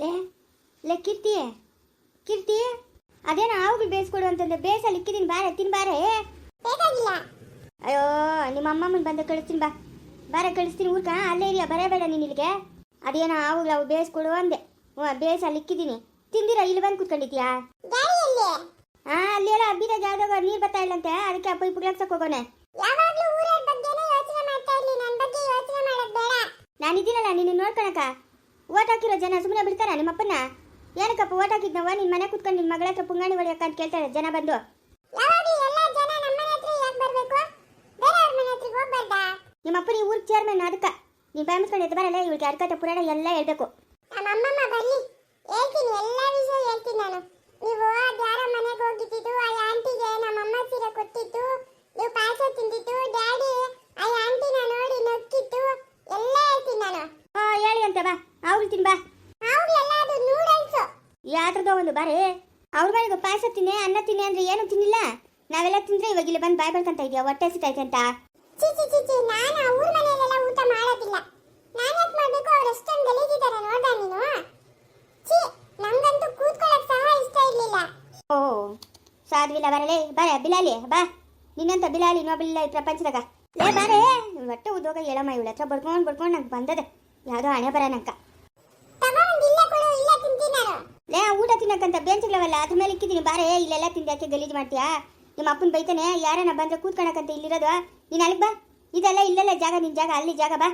ಲೇ ಲೇ ಕೀರ್ತಿ ಕೀರ್ತಿ ಅದೇನೋ ಆವುಗಳು ಬೇಯಿಸ್ಕೊಡು ಅಂತಂದ್ರೆ ಬೇಸಲ್ಲಿ ಇಕ್ಕಿದ್ದೀನಿ ಬಾರೆ ತಿನ್ ಬಾರೆ. ಬೇಕಾಗಿಲ್ಲ ಅಯ್ಯೋ ನಿಮ್ಮ ಅಮ್ಮಮ್ಮನ ಬಂದು ಕಳಿಸ್ತೀನಿ ಬಾ. ಬಾರೆ ಕಳಿಸ್ತೀನಿ ಊರ್ಕ. ಅಲ್ಲೇ ಇರಿಯ ಬರಬೇಡ ನೀನು ಇಲ್ಲಿಗೆ. ಅದೇನೋ ಆವುಗಳು ಅವು ಬೇಯಿಸ್ಕೊಡು ಅಂದೆ. ಹ್ಞೂ ಬೇಸಲ್ಲಿ ಇಕ್ಕಿದ್ದೀನಿ ತಿಂದಿರ ಇಲ್ಲಿ ಬಂದು ಕುತ್ಕೊಂಡಿದ್ಯಾ ಹಾಂ ಅಲ್ಲಿ ಎಲ್ಲ ಅಬ್ಬಿದ ಜಾಗ ನೀರು ಬರ್ತಾ ಇಲ್ಲಂತೆ. ಅದಕ್ಕೆ ಅಪ್ಪ ಹೋಗೋಣ ಯೋಚನೆ ಮಾಡೋದ್ ಬೇಡ. ನಾನಿದ್ದೀನಲ್ಲ ನೀನು ನೋಡ್ಕೊಳಕ. ಓಟ್ ಹಾಕಿರೋ ಜನ ಸುಮ್ಮನೆ ಬಿಡ್ತಾರ ನಿಮ್ಮಪ್ಪನ ಏನಕ್ಕಪ್ಪ ಓಟ್ ಹಾಕಿದ್ನವ ನಿನ್ನ ಮನೆ ಕುತ್ಕೊಂಡು ನಿನ್ನ ಮಗಳ ಹತ್ರ ಪುಂಗಾಣಿ ಹೊಡಿಯಕ್ಕ ಅಂತ ಕೇಳ್ತಾರೆ ಜನ ಬಂದು. ನಿಮ್ಮಪ್ಪ ನಿಮ್ಮಪ್ಪನ ಊರ್ ಚೇರ್ಮನ್ ಅದಕ್ಕ. ನೀನು ಬಾಯ್ ಎದ್ದು ಬರಲ್ಲ ಇವಳಿಗೆ ಅರ್ಕತ ಪುರಾಣ ಎಲ್ಲ ಹೇಳ್ಬೇಕು. ನಮ್ಮ ಅಮ್ಮಮ್ಮ ಬರ್ಲಿ ಹೇಳ್ತೀನಿ ಎಲ್ಲ ವಿಷಯ ಹೇಳ್ತೀನಿ ನಾನು. ನೀವು ಅದ್ಯಾರ ಮನೆಗೆ ಹೋಗಿದ್ದಿದ್ದು ಆ ಆಂಟಿಗೆ ನಮ್ಮ ಅಮ್ಮ ಸೀರೆ ಕೊಟ್ಟಿತ್ತು ನೀವು ಪಾಯಸ ತಿಂದಿದ್ದು ಡ್ಯಾಡಿ ಆ ಆಂಟಿನ ನೋಡಿ ನಕ್ಕಿತ್ತು ಎಲ್ಲ ಹೇಳ್ತೀನಿ ನಾನು ಹಾ ಹೇಳಿ ಅಂತ ಬಾ ಅವ್ರು ತಿನ್ ಬಾ ಅವಾಗಲೆಲ್ಲ ಅದು ನೂಡಲ್ಸು ಯಾತ್ರದೋ ಒಂದು ಅವ್ರ ಮನೆಗೆ ಪಾಯಸ ತಿನ್ನೆ ಅನ್ನ ತಿನ್ನೆ ಅಂದ್ರೆ ಏನು ತಿನ್ನಿಲ್ಲ? ನಾವೆಲ್ಲ ತಿಂದ್ರೆ ಇವಾಗ ಇಲ್ಲಿ ಬಂದು ಬಾಯ್ ಬಳ್ಕೊಂತ ಇದೆಯಾ? ಹೊಟ್ಟೆ ಸಿತೈತೆ ಅಂತ. ಚಿ ಚಿ ಚಿ ಚಿ ನಾನು ಅವ್ರ ಮನೆಯಲ್ಲೆಲ್ಲ ಊಟ ಮಾಡೋದಿಲ್ಲ. ನಾನು ಯಾಕೆ ಮಾಡಬೇಕು? ಅವ್ರು ಎಷ್ಟೊಂದು ಗಲೀಜಿದ್ದಾರೆ ನೋಡ್ದ ನೀನು? ಚಿ ನಮ್ಗಂತೂ ಕೂತ್ಕೊಳ್ಳೋಕೆ ಸಹ ಇಷ್ಟ ಇರ್ಲಿಲ್ಲ. ಓ ಸಾಧ್ವಿಲ್ಲ ಬರಲೇ ಬರ ಬಿಲಾಲಿ ಬಾ. ನಿನ್ನಂತ ಬಿಲಾಲಿ ಇನ್ನೊಬ್ಬಿಲ್ಲ ಈ ಪ್ರಪಂಚದಾಗ. ಲೇ ಬಾರೇ ಒಟ್ಟು ಉದ್ಯೋಗ ಹೇಳಮ್ಮ ಇವಳ ಹತ್ರ ಬಡ್ಕೊಂಡು ಬಡ್ಕೊಂಡು ನಂಗೆ ಬಂದದೆ. ಯಾವುದೋ ಹಣೆ ಬರ ನಂಕ ಲೇ ಊಟ ತಿನ್ನಕ್ಕಂತ ಬೆಂಚ್ಗಳವಲ್ಲ ಅದ್ರ ಮೇಲೆ ಇಕ್ಕಿದ್ದೀನಿ ಬಾರೇ ಇಲ್ಲೆಲ್ಲ ತಿಂದು ಯಾಕೆ ಗಲೀಜು ಮಾಡ್ತೀಯಾ? ನಿಮ್ಮ ಅಪ್ಪನ ಬೈತಾನೆ ಯಾರನ್ನ ಬಂದ್ರೆ ಕೂತ್ಕೊಳಕಂತ ಇಲ್ಲಿರೋದು. ನೀನು ಅಲ್ಲಿಗೆ ಬಾ. ಇದೆಲ್ಲ ಇಲ್ಲೆಲ್ಲ ಜಾಗ ನಿನ್ ಜಾಗ ಅಲ್ಲಿ ಜಾಗ ಬಾ.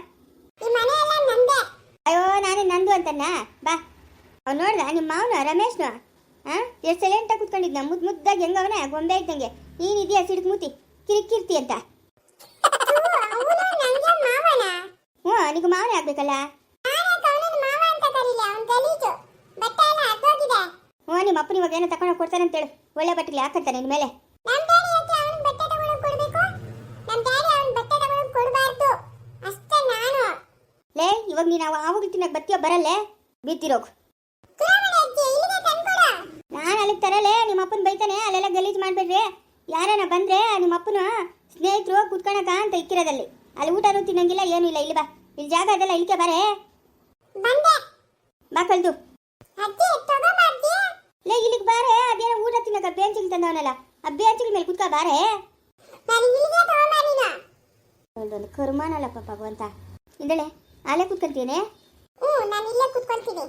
ಈ ಮನೆಯೆಲ್ಲ ನಂದೇ. ಅಯ್ಯೋ ನಾನೇ ನಂದು ಅಂತನ್ನ? ಬಾ. ಅವ್ನು ನೋಡ್ದ ನಿಮ್ಮ ಮಾವನ ರಮೇಶ್ನು? ಹಾ ಎಷ್ಟು ಸೈಲೆಂಟಾಗಿ ಕೂತ್ಕೊಂಡಿದ್ನ? ಮುದ್ದು ಮುದ್ದಾಗಿ ಹೆಂಗವನ ಗೊಂಬೆ ಇದ್ದಂಗೆ. ನೀನಿದೆಯಾ ಸಿಡ್ಕ್ ಮೂತಿ? ಕಿರಿಕಿರ್ತಿ ಅಂತ. ಹ್ಞೂ ನಿಮಗೆ ಮಾವನೇ ಆಗ್ಬೇಕಲ್ಲ ನಾನು ಅವನನ್ನ ಮಾವ ಅಂತ ಕರೀಲಿ ಅವನ್ ಗಲೀಜು ಬಟ್ಟೆ ಎಲ್ಲ ಹತ್ತೋಗಿದೆ ಹ್ಞೂ ನಿಮ್ಮ ಅಪ್ಪನ ಇವಾಗ ಏನೋ ತಗೊಂಡು ಕೊಡ್ತಾನೆ ಅಂತೇಳು ಒಳ್ಳೆ ಬಟ್ಟೆಲಿ ಹಾಕಂತಾನೆ ನಿನ್ನ ಮೇಲೆ. ನಾನು. ಲೇ ಇವಾಗ ನೀನು ಆವಾಗ ತಿನ್ನಕ್ಕೆ ಬತ್ತೀಯೋ ಬರಲ್ಲೇ? ತಂದ್ಕೊಡು. ನಾನು ಅಲ್ಲಿಗೆ ತರಲೇ ನಿಮ್ಮ ಅಪ್ಪನ ಬೈತಾನೆ ಅಲ್ಲೆಲ್ಲ ಗಲೀಜು ಮಾಡಬೇಡ್ರಿ. ಯಾರನ್ನ ಬಂದ್ರೆ ನಿಮ್ಮ ಅಪ್ಪನ ಸ್ನೇಹಿತರು ಕುತ್ಕೊಳಕ ಅಂತ ಇಕ್ಕಿರೋದಲ್ಲಿ. ಅಲ್ಲಿ ಊಟನೂ ತಿನ್ನಂಗಿಲ್ಲ ಏನೂ ಇಲ್ಲ. ಇಲ್ಲಿ ಬಾ. ಇಲ್ಲಿ ಜಾಗ ಅದೆಲ್ಲ ಇಲ್ಲಿಗೆ ಬಾರೆ. ಬಾ ಕಳ್ದು. ಅಜ್ಜಿ ತಗೋಬಾ ಅಜ್ಜಿ ಲೇ ಇಲ್ಲಿಗೆ ಬಾರೆ. ಅದೇನೋ ಊಟ ತಿನ್ನಕ ಬೇಂಚಿಗೆ ತಂದವನಲ್ಲ. ಆ ಬೇಂಚಿನ ಮೇಲೆ ಕುತ್ಕ ಬಾರೆ. ಒಂದೊಂದು ಕರ್ಮಾನಲ್ಲಪ್ಪ ಭಗವಂತ. ಇದಳೆ ಅಲ್ಲೇ ಕುತ್ಕೊಂತೀನಿ ಹ್ಞೂ ನಾನು ಇಲ್ಲೇ ಕುತ್ಕೊಳ್ತೀನಿ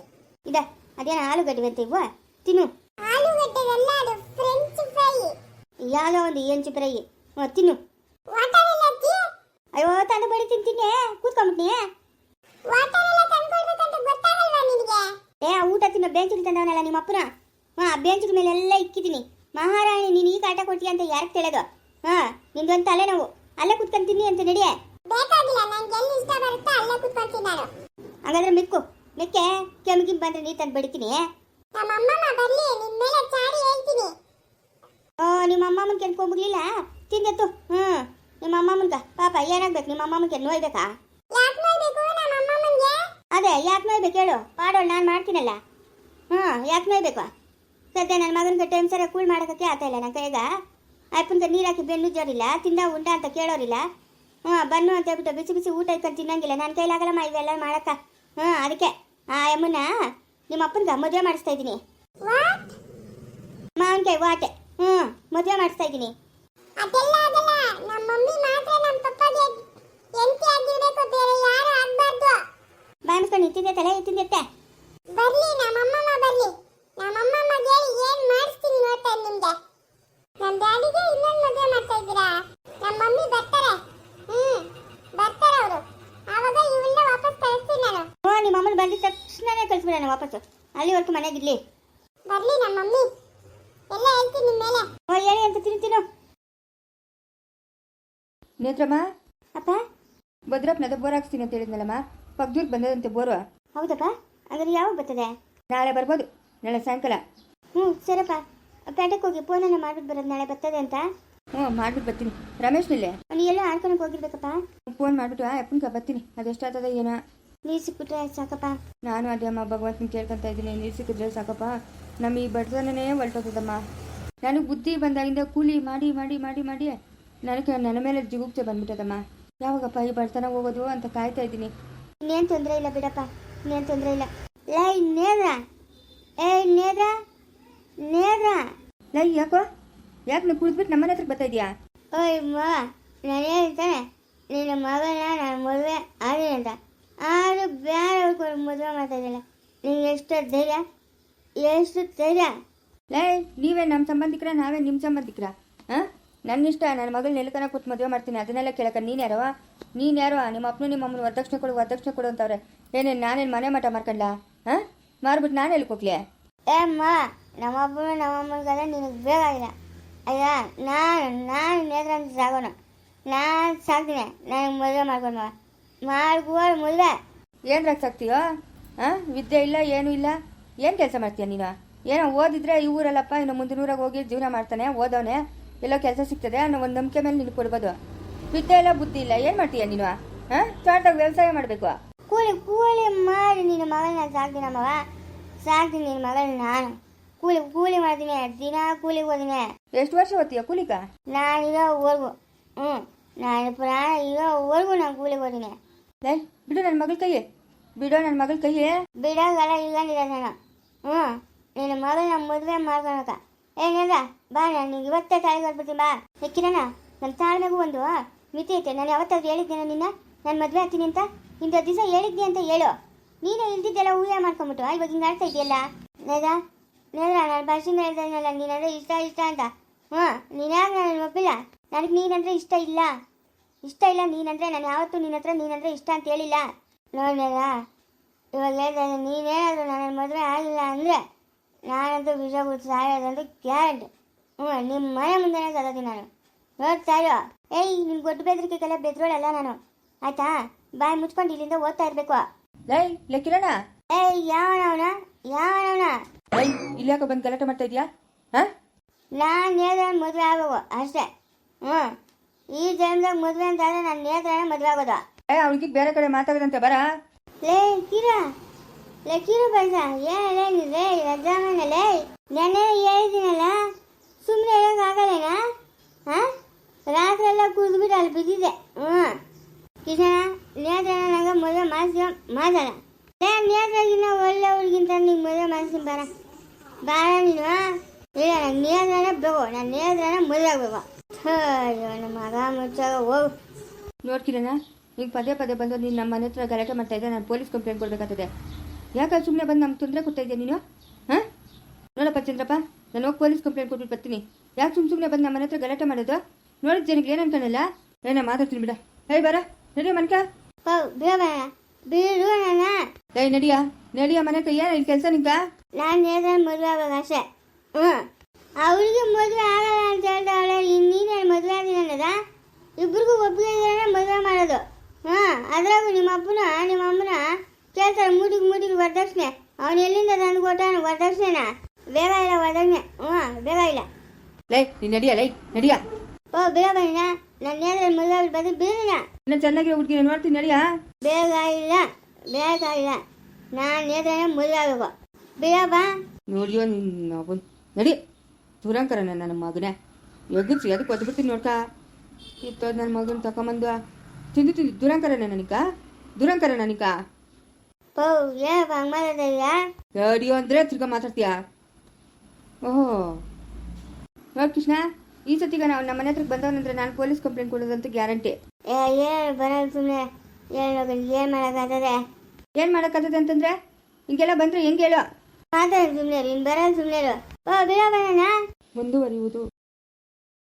ಇದ ಅದೇನ ಆಲೂಗಡ್ಡೆ ಅಂತ ಇವ ತಿನ್ನು. ಆಲೂಗಡ್ಡೆವೆಲ್ಲ ಅದು ಫ್ರೆಂಚ್ ಫ್ರೈ ಯಾವುದೋ ಒಂದು ಎಂಚು ಫ್ರೈ ಹ್ಞೂ ತಿನ್ನು. ಅಯ್ಯೋ ತಂದು ಬಡಿ ತಿಂತೀನಿ ಕೂತ್ಕೊಂಬಿಟ್ನಿ. ಏ ಊಟ ತಿನ್ನೋ ಬೇಂಚಿಗೆ ತಂದವನಲ್ಲ ನಿಮ್ಮ ಅಪ್ಪನ ಹಾಂ ಬೇಂಚಿನ ಮೇಲೆ ಎಲ್ಲ ಇಕ್ಕಿದ್ದೀನಿ. ಮಹಾರಾಣಿ ನೀನು ಈ ಕಾಟ ಕೊಡ್ತೀಯ ಅಂತ ಯಾರಿಗೆ ತಿಳಿಯೋದು ಹಾಂ ನಿಂದೊಂದು ತಲೆನೋವು. ಅಲ್ಲೇ ಕುತ್ಕೊಂತೀನಿ ಅಂತ ನಡಿಯೇ? ಬೇಕಾಗಿಲ್ಲ ನಂಗೆ ಎಲ್ಲಿ ಇಷ್ಟ ಬರುತ್ತೋ ಅಲ್ಲೇ ಕುತ್ಕೊಳ್ತೀನಿ ನಾನು ಹಾಗಾದ್ರೆ ಮಿಕ್ಕು. ಮಿಕ್ಕೆ ಕೆಮ್ಮಿಗೆ ಬಂದ್ರೆ ನೀ ತಂದು ಬಿಡ್ತೀನಿ. ನಮ್ಮ ಅಮ್ಮಮ್ಮ ಬರ್ಲಿ ನಿನ್ ಮೇಲೆ ಚಾಡಿ ಹೇಳ್ತೀನಿ. ಓ ನಿಮ್ಮ ಅಮ್ಮಮ್ಮನ ಕೆನ್ಕೊಂಬಿಡ್ಲಿಲ್ಲ ತಿಂದತ್ತು ಹ್ಞೂ ನಿಮ್ಮ ಅಮ್ಮಮ್ಮನ್ಗ ಪಾಪ ಏನಾಗ್ಬೇಕು? ನಿಮ್ಮ ಅಮ್ಮಮ್ಮನ್ಗೆ ನೋಯ್ಬೇಕಾ? ಯಾಕೆ ನೋಡ್ಬೇಕು ನಮ್ಮ ಅಮ್ಮಮ್ಮನ್ಗೆ ಅದೇ ಯಾಕೆ ನೋಯ್ಬೇಕು ಹೇಳು? ಪಾಡೋಳು ನಾನು ಮಾಡ್ತೀನಲ್ಲ. ಹ್ಞೂ ಯಾಕೆ ನೋಯ್ಬೇಕು? ಸದ್ಯ ನನ್ನ ಮಗನಿಗೆ ಟೈಮ್ ಸರಿಯಾಗಿ ಕೂಲ್ ಮಾಡೋಕ್ಕೆ ಆತ ಇಲ್ಲ ನನ್ನ ಕೈಗ ಅಪ್ಪನಿಗೆ ನೀರು ಹಾಕಿ ಬೆನ್ನು ಜೋರಿಲ್ಲ ತಿಂದ ಉಂಡ ಅಂತ ಕೇಳೋರಿಲ್ಲ. ಹ್ಞೂ ಬನ್ನು ಅಂತ ಹೇಳ್ಬಿಟ್ಟು ಬಿಸಿ ಬಿಸಿ ಊಟ ಇಟ್ಕೊಂಡು ತಿನ್ನಂಗಿಲ್ಲ. ನನ್ನ ಕೈಲಾಗಲ್ಲಮ್ಮ ಇವೆಲ್ಲ ಮಾಡಕ್ಕ. ಹ್ಞೂ ಅದಕ್ಕೆ. ಆ ಅಮ್ಮನ ನಿಮ್ಮ ಅಪ್ಪನಿಗೆ ಮದುವೆ ಮಾಡಿಸ್ತಾ ಇದ್ದೀನಿ. ವಾಟ್ ಮಾವನ ಕೈ ವಾಟೆ. ಹ್ಞೂ ಮದುವೆ ಮಾಡಿಸ್ತಾ ಇದ್ದೀನಿ. ಅದೆಲ್ಲ ನಿಂತಿದ್ದೆ ತಲೆ ಮಮ್ಮಿ ಮಾತ್ರ ನಮ್ಮ ಪಪ್ಪಗೆ ಎಂಟಿ ಆಗಿರ್ಬೇಕು ಬೇರೆ ಯಾರು ಆಗ್ಬಾರ್ದು ಬಾಯಿಸ್ಕೊಂಡು ತಿಂದೆ ತಲೆ ತಿಂದೆತ್ತೆ ಬರ್ಲಿ ನಮ್ಮ ಅಮ್ಮಮ್ಮ ಬರ್ಲಿ ನಮ್ಮ ಅಮ್ಮಮ್ಮಗೆ ಏನ್ ಮಾಡಿಸ್ತೀನಿ ನೋಡ್ತಾ ಇರಿ ನಿಮ್ಗೆ ನಮ್ಮ ಡ್ಯಾಡಿಗೆ ಇನ್ನೊಂದು ಮದುವೆ ಮಾಡ್ತಾ ಇದ್ದೀರಾ ನಮ್ಮ ಮಮ್ಮಿ ಬರ್ತಾರೆ ಹ್ಮ್ ಬರ್ತಾರೆ ಅವರು ಆವಾಗ ಇವಳನ್ನ ವಾಪಸ್ ಕಳಿಸ್ತೀನಿ ನಾನು ಹ್ಞೂ ನಿಮ್ಮ ಅಮ್ಮನ ಬಂದಿದ ತಕ್ಷಣನೇ ಕಳಿಸ್ಬಿಡೋಣ ವಾಪಸ್ಸು ಅಲ್ಲಿವರೆಗೂ ಮನೆಗಿರ್ಲಿ ಬರ್ಲಿ ನಮ್ಮ ಮಮ್ಮಿ. ಎಲ್ಲ ಹೇಳ್ತೀನಿ ನಿಮ್ಮ ಮೇಲೆ. ಓ ಹೇಳಿ ಅಂತ ತಿನ್ನು ತಿನ್ನು. ನೇತ್ರಮ್ಮ? ಅಪ್ಪ? ಭದ್ರಪ್ಪನದ ಬೋರ್ ಹಾಕ್ಸ್ತೀನಿ ಅಂತ ಹೇಳಿದ್ನಲ್ಲಮ್ಮ. ಪಗ್ದೂರ್ಗೆ ಬಂದದಂತೆ ಬೋರು. ಹೌದಪ್ಪ. ಹಾಗಾದ್ರೆ ಯಾವಾಗ ಬರ್ತದೆ? ನಾಳೆ ಬರ್ಬೋದು. ನಾಳೆ ಸಾಯಂಕಾಲ. ಹ್ಞೂ ಸರಪ್ಪ. ಪೇಟೆಗೆ ಹೋಗಿ ಫೋನನ್ನು ಮಾಡ್ಬಿಟ್ಟು ಬರೋದು ನಾಳೆ ಬರ್ತದೆ ಅಂತ. ಹ್ಞೂ ಮಾಡ್ಬಿಟ್ಟು ಬರ್ತೀನಿ. ರಮೇಶ್ನಲ್ಲೇ? ನೀ ಎಲ್ಲ ಆಡ್ಕೊಳಕ್ಕೆ ಹೋಗಿರ್ಬೇಕಪ್ಪ. ಫೋನ್ ಮಾಡ್ಬಿಟ್ಟು ಆ ಅಪ್ಪನ್ಕ ಬರ್ತೀನಿ. ಅದೆಷ್ಟಾಗ್ತದ ಏನೋ. ನೀರು ಸಿಕ್ಬಿಟ್ರೆ ಸಾಕಪ್ಪ. ನಾನು ಅದೇ ಅಮ್ಮ ಭಗವಂತನ ಕೇಳ್ಕೊಂತ ಇದ್ದೀನಿ ನೀರು ಸಿಕ್ಕಿದ್ರೆ ಸಾಕಪ್ಪ. ನಮ್ಮ ಈ ಬಡತನನೇ ಹೊಲ್ಟೋಗ್ತದಮ್ಮ ನನಗೆ ಬುದ್ಧಿ ಬಂದಾಗಿಂದ ಕೂಲಿ ಮಾಡಿ ಮಾಡಿ ಮಾಡಿ ಮಾಡಿ ನನಗೆ ನನ್ನ ಮೇಲೆ ಜಿಗುಪ್ಸೆ ಬಂದ್ಬಿಟ್ಟದಮ್ಮ. ಯಾವಾಗಪ್ಪ ಈ ಬಡತನ ಹೋಗೋದು ಅಂತ ಕಾಯ್ತಾ ಇದ್ದೀನಿ. ಇನ್ನೇನು ತೊಂದರೆ ಇಲ್ಲ ಬಿಡಪ್ಪ ಇನ್ನೇನು ತೊಂದರೆ ಇಲ್ಲ. ಲೈ ನೇರ ಏ ನೇರ ನೇರ ಲೈ ಯಾಕೋ? ಯಾಕೆ ನೀವು ಕುಡಿದ್ಬಿಟ್ಟು ನಮ್ಮನೆ ಹತ್ರ ಬರ್ತಾ ಇದೆಯಾ ಓಯ್ ಮಗ ನಾನು ಹೇಳ್ತಾನೆ ನಿನ್ನ ಮಗನ ನಾನು ಮದುವೆ ಆಡಿ ಅಂತ. ಆದರೂ ಬೇರೆ ಹುಡ್ಕೊಂಡು ಮದುವೆ ಮಾಡ್ತಾ ಇದ್ದಿಲ್ಲ ನಿಂಗೆ ಎಷ್ಟು ಧೈರ್ಯ? ಎಷ್ಟು ಧೈರ್ಯ? ಲೈ ನೀವೇ ನಮ್ಮ ಸಂಬಂಧಿಕರ ನಾವೇ ನಿಮ್ಮ ಸಂಬಂಧಿಕರ? ಹಾಂ? ನನ್ನ ಇಷ್ಟ ನನ್ನ ಮಗಳು ನೆಲಕನ ಕೂತ್ ಮದುವೆ ಮಾಡ್ತೀನಿ ಅದನ್ನೆಲ್ಲ ಕೇಳಕ ನೀನು ಯಾರವ ನೀನು ಯಾರೋ ನಿಮ್ಮ ಅಪ್ಪನು ನಿಮ್ಮ ಅಮ್ಮನ ವರದಕ್ಷಿಣೆ ಕೊಡು ವರದಕ್ಷಿಣೆ ಕೊಡು ಅಂತವ್ರೆ. ಏನೇನು ನಾನೇನು ಮನೆ ಮಠ ಮಾರ್ಕೊಂಡ್ಲಾ ಹಾಂ? ಮಾರ್ಬಿಟ್ಟು ನಾನು ಎಲ್ಲಿ ನಮ್ಮ ಏ ನಮ್ಮ ನಮ್ಮಮ್ಮನಿಗೆಲ್ಲ ನಿನಗೆ ಬೇಕಾಗಿಲ್ಲ. ಅಯ್ಯ ನಾನು ನಾನು ನೇತ್ರ ಸಾಗೋಣ ನಾನು ಸಾಕ್ತೀನಿ ನನಗೆ ಮದುವೆ ಮಾಡ್ಕೊಂಡು ಮಾಡ್ಕೋರು ಮುಲ್ವೆ ಏನು ಸಾಕ್ತೀಯೋ ಹಾಂ ವಿದ್ಯೆ ಇಲ್ಲ ಏನೂ ಇಲ್ಲ. ಏನು ಕೆಲಸ ಮಾಡ್ತೀಯ ನೀನು? ಏನೋ ಓದಿದ್ರೆ ಈ ಊರಲ್ಲಪ್ಪ ಇನ್ನು ಮುಂದಿನ ಊರಾಗ ಹೋಗಿ ಜೀವನ ಮಾಡ್ತಾನೆ ಓದೋನೆ ಎಲ್ಲೋ ಕೆಲಸ ಸಿಗ್ತದೆ ಅನ್ನೋ ಒಂದು ನಂಬಿಕೆ ಮೇಲೆ ನಿನಗೆ ಕೊಡ್ಬೋದು. ವಿದ್ಯೆ ಇಲ್ಲ ಬುದ್ಧಿ ಇಲ್ಲ ಏನು ಮಾಡ್ತೀಯ ನೀನು? ಹಾಂ ತೋಟದಾಗ ವ್ಯವಸಾಯ ಮಾಡಬೇಕು. ಕೂಲಿ ಕೂಲಿ ಮಾಡಿ ನಿನ್ನ ಮಗಳನ್ನ ಸಾಕ್ತೀನಿ ಮಗ. ಸಾಕ್ತೀನಿ ನಿನ್ನ ಮಗಳನ್ನ ನಾನು. ಕೂಲಿ ಕೂಲಿ ಮಾಡ್ತೀನಿ ದಿನ ಕೂಲಿಗೆ ಹೋದಿನಿ. ಎಷ್ಟು ವರ್ಷ ಓದ್ತೀಯ ಕೂಲಿಕ ನಾನಿರೋವರೆಗೂ ಹ್ಞೂ ನಾನು ಪ್ರಾಣ ಇರೋವರೆಗೂ ನಾನು ಕೂಲಿ ಹೋದಿನಿ. ಬಿಡು ನನ್ನ ಮಗಳ ಕೈ ಬಿಡೋ ನನ್ನ ಮಗಳ ಕೈ ಬಿಡೋಂಗಲ್ಲ, ಇಲ್ಲ ನಾನು ಹ್ಞೂ ನಿನ್ನ ನಮ್ಮ ಮದುವೆ ಮಾಡ್ಕೊಳಕ. ಏನಿಲ್ಲ ಬಾ, ನಾನು ಇವತ್ತೇ ತಾಯಿ ಕೊಟ್ಬಿಡ್ತೀನಿ, ಬಾ. ಹೆಕ್ಕಿರಣ ನನ್ನ ತಾಳ್ಮೆಗೂ ಒಂದು ಮಿತಿ ಐತೆ. ನಾನು ಯಾವತ್ತಾದ್ರು ಹೇಳಿದ್ದೇನೆ ನಿನ್ನ? ನಾನು ಮದುವೆ ಆಗ್ತೀನಿ ಅಂತ? ಇಂಥ ದಿವಸ ಹೇಳಿದ್ದೆ ಅಂತ ಹೇಳು. ನೀನೇ ಇಲ್ದಿದ್ದೆಲ್ಲ ಊಹೆ ಮಾಡ್ಕೊಂಬಿಟ್ಟು ಇವಾಗ ಹಿಂಗೆ ಆಡ್ತಾ ಇದೆಯಲ್ಲ ನೇದ ನೇದ್ರ, ನಾನು ಭಾಷೆಯಿಂದ ಹೇಳ್ತಾ ನೀನಂದ್ರೆ ಇಷ್ಟ ಇಷ್ಟ ಅಂತ. ಹ್ಞೂ ನೀನ್ಯಾಗ ನಾನು ಒಪ್ಪಿಲ್ಲ. ನನಗೆ ನೀನಂದ್ರೆ ಇಷ್ಟ ಇಲ್ಲ. ಇಷ್ಟ ಇಲ್ಲ ನೀನಂದ್ರೆ ನಾನು ಯಾವತ್ತೂ ನಿನ್ನ ಹತ್ರ ನೀನಂದ್ರೆ ಇಷ್ಟ ಅಂತ ಹೇಳಿಲ್ಲ. ನೋಡ್ನೇದ ಇವಾಗ ಹೇಳ್ತಾ ಇದ್ದೀನಿ ನೀನೇನಾದರೂ ನನ್ನ ಮದುವೆ ಆಗಿಲ್ಲ ಅಂದರೆ ನಾನಂತೂ ಬಿಟ್ಟು ಸಾಯೋದಂತೂ ಗ್ಯಾರಂಟಿ. ಹ್ಞೂ ನಿಮ್ಮ ಮನೆ ಮುಂದೆನೇ ಸದತೀನಿ ನಾನು. ನೋಡ್ತಾ ಇರೋ. ಏಯ್ ನಿನ್ನ ಗೊಡ್ಡು ಬೆದರಿಕೆಗೆಲ್ಲ ಬೆದ್ರೋಳಲ್ಲ ನಾನು. ಆಯ್ತಾ? ಬಾಯಿ ಮುಚ್ಕೊಂಡು ಇಲ್ಲಿಂದ ಓದ್ತಾ ಇರಬೇಕು. ಲೈ ಲೆಕ್ಕಿರೋಣ? ಏಯ್ ಯಾವನವನ? ಯಾವನವನ? ಲೈ ಇಲ್ಲಿ ಯಾಕೆ ಬಂದು ಗಲಾಟೆ ಮಾಡ್ತಾ ಇದೀಯಾ? ಹಾಂ? ನಾನು ಮದುವೆ ಆಗೋವು ಅಷ್ಟೇ. ಹ್ಞೂ. ಈ ಜನ್ಮದಾಗ ಮದುವೆ ಅಂತ ಆದರೆ ನಾನು ನೇತ್ರನೇ ಮದುವೆ ಆಗೋದು. ಏ ಅವಳಿಗೆ ಬೇರೆ ಕಡೆ ಮಾತಾಡದಂತೆ ಬರ? ಲೇ ಕಿರಾ. ಲೇ ಕಿರು ಬೈಸ ಏನಲೇ ನಿದ್ರೆ ಲೇ ನೆನ್ನೆ ಹೇಳಿದ್ದೀನಲ್ಲ ಸುಮ್ಮನೆ ಇರೋಕ್ಕಾಗಲ್ಲೇನಾ ಹಾಂ? ರಾತ್ರಿ ಎಲ್ಲ ಕುಡಿದ್ಬಿಟ್ಟು ಅಲ್ಲಿ ಬಿದ್ದಿದ್ದೆ. ಹ್ಞೂ ಕಿಶನ ನೇತ್ರನ ನಂಗೆ ಮದುವೆ ಮಾಡಿಸಿ ಮಾತಾಡ ಲೇ ನೇತ್ರಗಿನ್ನ ಒಳ್ಳೆ ಹುಡುಗಿಂತ ನಿಂಗೆ ಮದುವೆ ಮಾಡಿಸ್ತೀನಿ ಬಾರ. ಬಾರ ನೀನು ಇಲ್ಲ ನನ್ನ ನೇತ್ರನೇ ಬೇಕು ನನ್ನ ನೇತ್ರನೇ ಮದುವೆ ಆಗಬೇಕು. ಅಯ್ಯೋ ನಮ್ಮ ಮಗ ಮುಚ್ಚಾಗ ಹೋಗು. ನೋಡ್ಕಿರಣ ಈಗ ಪದೇ ಪದೇ ಬಂದು ನೀನು ನಮ್ಮ ಮನೆ ಹತ್ರ ಗಲಾಟೆ ಮಾಡ್ತಾ ಇದ್ದೆ ನಾನು ಪೊಲೀಸ್ ಕಂಪ್ಲೇಂಟ್ ಕೊಡಬೇಕಾಗ್ತದೆ. ಯಾಕೆ ಸುಮ್ಮನೆ ಬಂದು ನಮ್ಮ ತೊಂದರೆ ಕೊಡ್ತಾ ಇದ್ದೆ ನೀನು? ಹಾಂ? ನೋಡಪ್ಪ ಚಂದ್ರಪ್ಪ ನಾನು ಹೋಗಿ ಪೊಲೀಸ್ ಕಂಪ್ಲೇಂಟ್ ಕೊಟ್ಬಿಟ್ಟು ಬರ್ತೀನಿ. ಯಾಕೆ ಸುಮ್ಮ ಸುಮ್ಮನೆ ಬಂದು ನಮ್ಮ ಮನೆ ಹತ್ರ ಗಲಾಟೆ ಮಾಡೋದು ನೋಡಿದ ಜನಕ್ಕೆ ಏನು ಅನ್ಕೊಳ್ಳಲ್ಲ ಏನ ಮಾತಾಡ್ತೀನಿ ಬಿಡ ಹೇ ಬರ ನಡಿಯ ಮನ್ಕ. ಏಯ್ ನಡಿಯ ನಡಿಯ ಮನೆ ಹತ್ರ ಏನು ಕೆಲಸ ನಿಂಗ ನಾನು ಮದುವೆ ಅಷ್ಟೇ ಹ್ಞೂ ಅವಳಿಗೆ ಮದುವೆ ಆಗಲ್ಲ ಅಂತ ಹೇಳ್ತಾವಳೆ ನೀನೇ ಮದುವೆ ಆಗಿ ಅನ್ನದ? ಇಬ್ರಿಗೂ ಒಪ್ಪಿಗೆ ಇದ್ರೆ ಮದುವೆ ಮಾಡೋದು? ಹಾಂ ಅದ್ರಾಗೂ ನಿಮ್ಮ ಅಪ್ಪನ ನಿಮ್ಮ ಅಮ್ಮನ ಕೇಳ್ತಾರೆ ಮೂಟಿಗೆ ಮೂಟಿಗೆ ವರದಕ್ಷಿಣೆ. ಅವನು ಎಲ್ಲಿಂದ ತಂದು ಕೊಟ್ಟಾನ? ವರದಕ್ಷಿಣೆನ? ಬೇಗ ಇಲ್ಲ ವರದಕ್ಷಿಣೆ. ಹ್ಞೂ ಬೇಗ ಇಲ್ಲ. ಲೈ ನೀನು ನಡಿಯ ಲೈ ನಡಿಯ. ಓ ಬೇಗ ಬನ್ನಿನ. ನನ್ನ ನೇತ್ರ ಮದುವೆ ಆಗಿ ಬಂದು ಬೀರಿನ ಇನ್ನು ಚೆನ್ನಾಗಿರೋ ಹುಡುಗಿನ ನೋಡ್ತೀನಿ ನಡಿಯ. ಬೇಗ ಇಲ್ಲ ಬೇಗ ಇಲ್ಲ. ನಾನು ನೇತ್ರನೇ ಮದುವೆ ಆಗಬೇಕು. ಬೇಗ ಬಾ. ನೋಡಿಯೋ ನಿನ್ನ ನಡಿ. ದುರಂಕರ ನನ್ನ ಮಗನೇ. ಎಗ್ಗಿಸಿ ಅದಕ್ಕೆ ಒದ್ಬಿಡ್ತೀನಿ ನೋಡ್ಕ. ಇತ್ತೋದು ನನ್ನ ಮಗನ ತಗೊಂಬಂದು ತಿಂದು ತಿಂದು ದುರಂಕರನೇ ನನಗ? ದುರಂಕರ ನನಗ? ಇದೀಯಾ ರೇಡಿಯೋ ಅಂದರೆ ತಿರ್ಗಾ ಮಾತಾಡ್ತೀಯ? ಓಹೋ. ನೋಡಿ ಕೃಷ್ಣ ಈ ಸತಿಗ ನಾವು ನಮ್ಮ ಮನೆ ಹತ್ರಕ್ಕೆ ಬಂದವನಂದ್ರೆ ನಾನು ಪೊಲೀಸ್ ಕಂಪ್ಲೇಂಟ್ ಕೊಡೋದಂತ ಗ್ಯಾರಂಟಿ. ಏನು ಬರೋದು ಸುಮ್ಮನೆ ಏನು ಏನು ಮಾಡೋಕ್ಕಾಗ್ತದೆ? ಏನು ಮಾಡೋಕ್ಕಾಗ್ತದೆ ಅಂತಂದ್ರೆ ಹಿಂಗೆಲ್ಲ ಬಂದರೆ ಹೆಂಗೆ ಹೇಳು? ಸುಮ್ನೆ ಸುಮ್ಮನೆ ನೀನು ಸುಮ್ಮನೆ ಮುಂದುವರಿಯುವುದು.